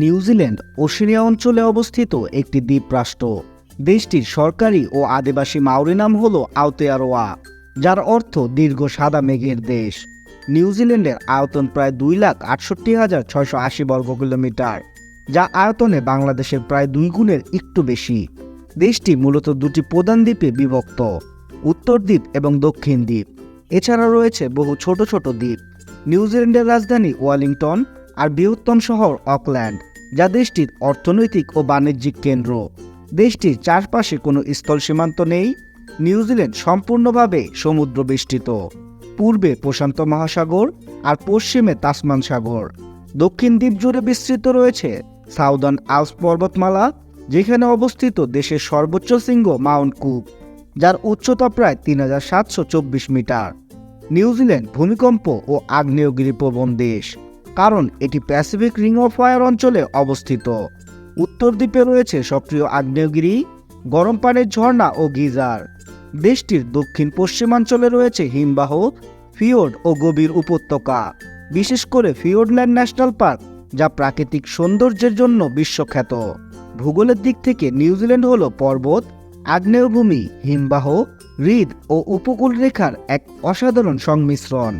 New Zealand, Oceania অঞ্চলে অবস্থিত একটি দ্বীপরাষ্ট্র। দেশটির সরকারি ও আদিবাসী মাওরি নাম হল আওতেয়ারোয়া, যার অর্থ দীর্ঘ সাদা মেঘের দেশ। নিউজিল্যান্ডের আয়তন প্রায় দুই লাখ আটষট্টি হাজার ছয়শো আশি বর্গ কিলোমিটার, যা আয়তনে বাংলাদেশের প্রায় দুই গুণের একটু বেশি। দেশটি মূলত দুটি প্রধান দ্বীপে বিভক্ত, উত্তর দ্বীপ এবং দক্ষিণ দ্বীপ। এছাড়া রয়েছে বহু ছোট ছোট দ্বীপ। নিউজিল্যান্ডের রাজধানী ওয়েলিংটন আর বৃহত্তম শহর অকল্যান্ড, যা দেশটির অর্থনৈতিক ও বাণিজ্যিক কেন্দ্র। দেশটির চারপাশে কোনো স্থল সীমান্ত নেই। নিউজিল্যান্ড সম্পূর্ণভাবে সমুদ্র বেষ্টিত পূর্বে প্রশান্ত মহাসাগর আর পশ্চিমে তাসমান সাগর। দক্ষিণ দ্বীপ জুড়ে বিস্তৃত রয়েছে সাউদার্ন আলস পর্বতমালা, যেখানে অবস্থিত দেশের সর্বোচ্চ শৃঙ্গ মাউন্ট কুক যার উচ্চতা প্রায় তিন হাজার সাতশো চব্বিশ মিটার। নিউজিল্যান্ড ভূমিকম্প ও আগ্নেয়গিরি প্রবণ দেশ। কারণ এটি প্যাসিফিক রিং অফ ফায়ার অঞ্চলে অবস্থিত। উত্তর দ্বীপে রয়েছে সক্রিয় আগ্নেয়গিরি, গরম পানির ঝর্ণা ও গিজার। দেশটির দক্ষিণ পশ্চিমাঞ্চলে রয়েছে হিমবাহ ফিওর্ড ও গভীর উপত্যকা, বিশেষ করে ফিওর্ডল্যান্ড ন্যাশনাল পার্ক, যা প্রাকৃতিক সৌন্দর্যের জন্য বিশ্বখ্যাত। ভূগোলের দিক থেকে নিউজিল্যান্ড হল পর্বত, আগ্নেয়ভূমি, হিমবাহ, হ্রদ ও উপকূল রেখার এক অসাধারণ সংমিশ্রণ।